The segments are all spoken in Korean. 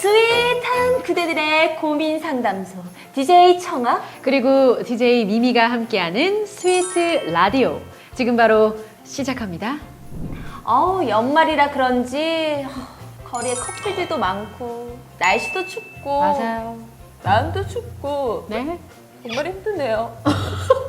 스윗한 그대들의 고민 상담소 DJ 청아 그리고 DJ 미미가 함께하는 스위트 라디오. 지금 바로 시작합니다. 어우 연말이라 그런지 하, 거리에 커플들도 많고 날씨도 춥고 맞아요. 마음도 춥고 네. 정말 힘드네요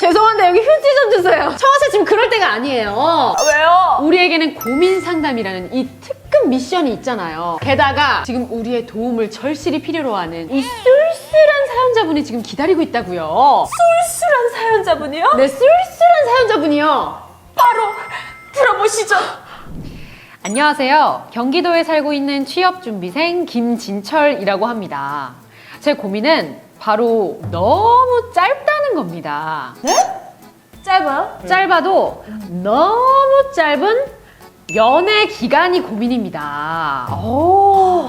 죄송한데 여기 휴지 좀 주세요. 청아 씨 지금 그럴 때가 아니에요. 아, 왜요? 우리에게는 고민 상담이라는 이 특급 미션이 있잖아요. 게다가 지금 우리의 도움을 절실히 필요로 하는 이 쓸쓸한 사연자분이 지금 기다리고 있다고요. 쏠쏠한 사연자분이요? 네, 쓸쓸한 사연자분이요. 바로 들어보시죠 안녕하세요. 경기도에 살고 있는 취업 준비생 김진철이라고 합니다. 제 고민은 바로 너무 짧다는 겁니다. 짧아요? 짧아도 너무 짧은 연애 기간이 고민입니다. 오.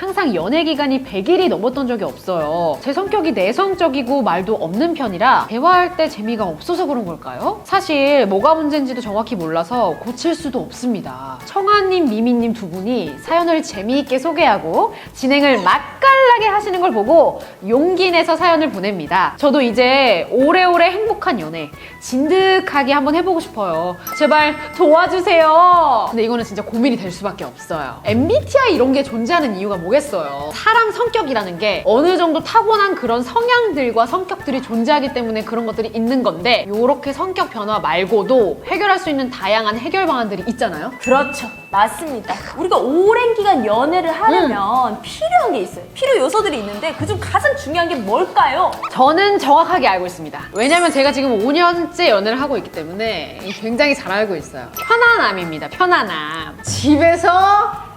항상 연애 기간이 100일이 넘었던 적이 없어요. 제 성격이 내성적이고 말도 없는 편이라 대화할 때 재미가 없어서 그런 걸까요? 사실 뭐가 문제인지도 정확히 몰라서 고칠 수도 없습니다. 청아님, 미미님 두 분이 사연을 재미있게 소개하고 진행을 맛깔나게 하시는 걸 보고 용기 내서 사연을 보냅니다. 저도 이제 오래오래 행복한 연애 진득하게 한번 해보고 싶어요. 제발 도와주세요. 근데 이거는 진짜 고민이 될 수밖에 없어요. MBTI 이런 게 존재하는 이유가 뭐 겠어요? 사람 성격이라는 게 어느 정도 타고난 그런 성향들과 성격들이 존재하기 때문에 그런 것들이 있는 건데 이렇게 성격 변화 말고도 해결할 수 있는 다양한 해결 방안들이 있잖아요. 그렇죠 맞습니다 우리가 오랜 기간 연애를 하려면 필요한 게 있어요 필요 요소들이 있는데 그중 가장 중요한 게 뭘까요? 저는 정확하게 알고 있습니다. 왜냐면 제가 지금 5년째 연애를 하고 있기 때문에 굉장히 잘 알고 있어요. 편안함입니다. 편안함. 집에서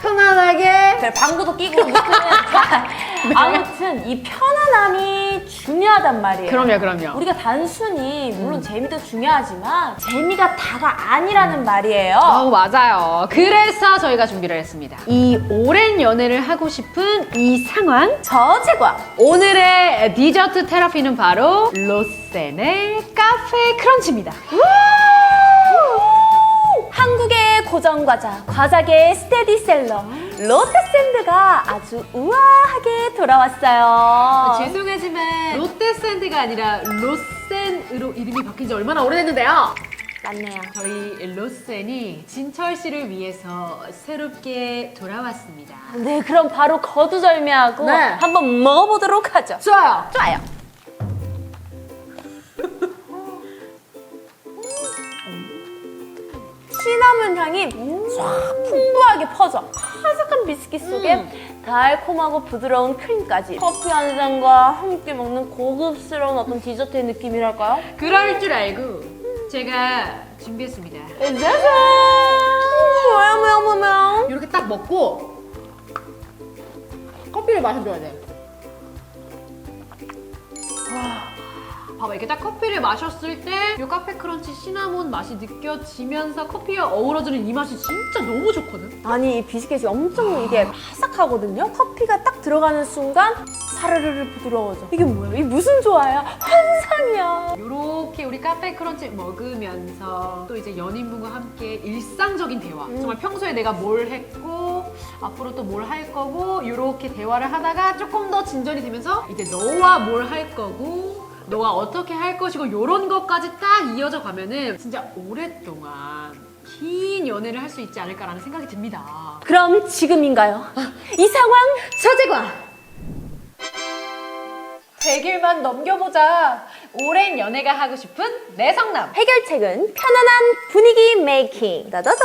편안하게 별 방구도 끼고 무튼 자, 아무튼 이 편안함이 중요하단 말이에요. 그럼요, 그럼요. 우리가 단순히 물론 재미도 중요하지만 재미가 다가 아니라는 말이에요. 어, 맞아요. 그래서 저희가 준비를 했습니다. 이 오랜 연애를 하고 싶은 이 상황. 저제과 오늘의 디저트 테라피는 바로 로센의 카페 크런치입니다. 한국의 고정 과자, 과자계의 스테디셀러 롯데샌드가 아주 우아하게 돌아왔어요. 죄송하지만 롯데샌드가 아니라 로센으로 이름이 바뀐 지 얼마나 오래됐는데요? 맞네요. 저희 로센이 진철 씨를 위해서 새롭게 돌아왔습니다. 네, 그럼 바로 거두절미하고 네. 한번 먹어보도록 하죠. 좋아요. 좋아요. 향이 쫙 풍부하게 퍼져. 바삭한 비스킷 속에 달콤하고 부드러운 크림까지. 커피 한 잔과 함께 먹는 고급스러운 어떤 디저트의 느낌이랄까요? 그럴 줄 알고 제가 준비했습니다. 짜잔! 뭐야, 뭐야, 뭐야. 이렇게 딱 먹고 커피를 마셔줘야 돼. 와, 봐봐 이렇게 딱 커피를 마셨을 때 이 카페 크런치 시나몬 맛이 느껴지면서 커피와 어우러지는 이 맛이 진짜 너무 좋거든. 아니 이 비스켓이 엄청 이게 바삭하거든요. 커피가 딱 들어가는 순간 사르르르 부드러워져. 이게 뭐야? 이게 무슨 조화야? 환상이야. 이렇게 우리 카페 크런치 먹으면서 또 이제 연인분과 함께 일상적인 대화. 정말 평소에 내가 뭘 했고 앞으로 또 뭘 할 거고 이렇게 대화를 하다가 조금 더 진전이 되면서 이제 너와 뭘 할 거고 너가 어떻게 할 것이고 이런 것까지 딱 이어져 가면은 진짜 오랫동안 긴 연애를 할 수 있지 않을까라는 생각이 듭니다. 그럼 지금인가요? 이 상황 서재관! 100일만 넘겨보자. 오랜 연애가 하고 싶은 내성남. 해결책은 편안한 분위기 메이킹. 따다단.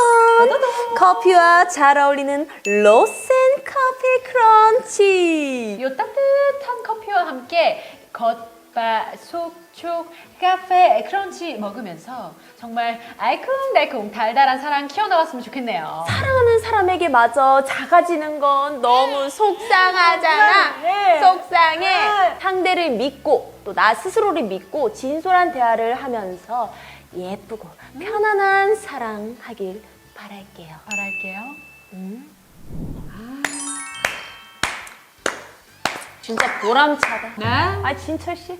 커피와 잘 어울리는 로센 커피 크런치. 이 따뜻한 커피와 함께 겉 바 속촉 카페 크런치 먹으면서 정말 알콩달콩 달달한 사랑 키워나갔으면 좋겠네요. 사랑하는 사람에게 마저 작아지는 건 너무 속상하잖아. 네. 속상해. 네. 상대를 믿고 또 나 스스로를 믿고 진솔한 대화를 하면서 예쁘고 편안한 사랑하길 바랄게요. 바랄게요. 진짜 보람차다. 네? 아 진철 씨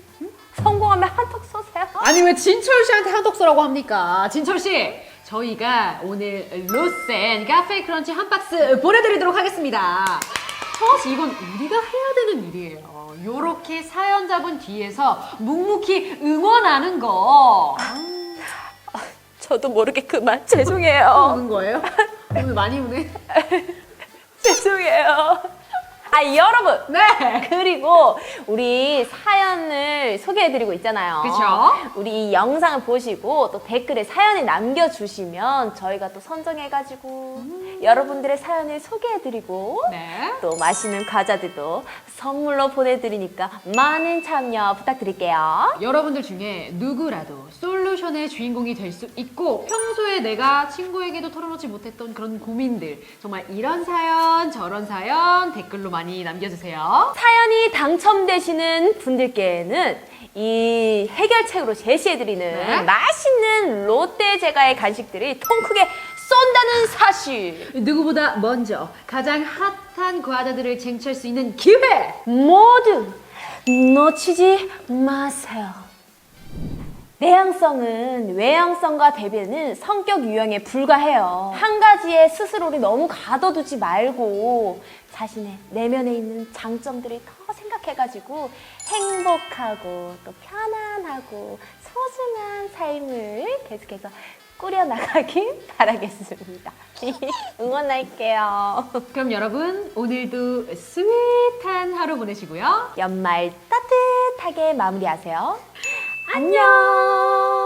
성공하면 한턱 쏘세요. 아니 왜 진철 씨한테 한턱 쏘라고 합니까? 진철 씨 저희가 오늘 로센 카페 크런치 한 박스 보내드리도록 하겠습니다. 사실 이건 우리가 해야 되는 일이에요. 요렇게 사연자분 뒤에서 묵묵히 응원하는 거. 저도 모르게 그만 죄송해요. 우는 거예요? 오늘 많이 우네. 죄송해요. 아 여러분 네. 그리고 우리 사연을 소개해드리고 있잖아요. 그쵸? 우리 이 영상을 보시고 또 댓글에 사연을 남겨주시면 저희가 또 선정해가지고 여러분들의 사연을 소개해드리고 네. 또 맛있는 과자들도 선물로 보내드리니까 많은 참여 부탁드릴게요. 여러분들 중에 누구라도 솔루션의 주인공이 될 수 있고 평소에 내가 친구에게도 털어놓지 못했던 그런 고민들 정말 이런 사연 저런 사연 댓글로 많이 남겨주세요. 사연이 당첨되시는 분들께는 이 해결책으로 제시해드리는 네. 맛있는 롯데 제과의 간식들이 통 크게 쏜다는 사실. 누구보다 먼저 가장 핫한 과자들을 쟁취할 수 있는 기회! 모두 놓치지 마세요. 내향성은 외향성과 대비는 성격 유형에 불과해요. 한 가지에 스스로를 너무 가둬두지 말고 자신의 내면에 있는 장점들을 더 생각해가지고 행복하고 또 편안하고 소중한 삶을 계속해서 꾸려나가길 바라겠습니다. 응원할게요. 그럼 여러분 오늘도 스윗한 하루 보내시고요. 연말 따뜻하게 마무리하세요. 안녕!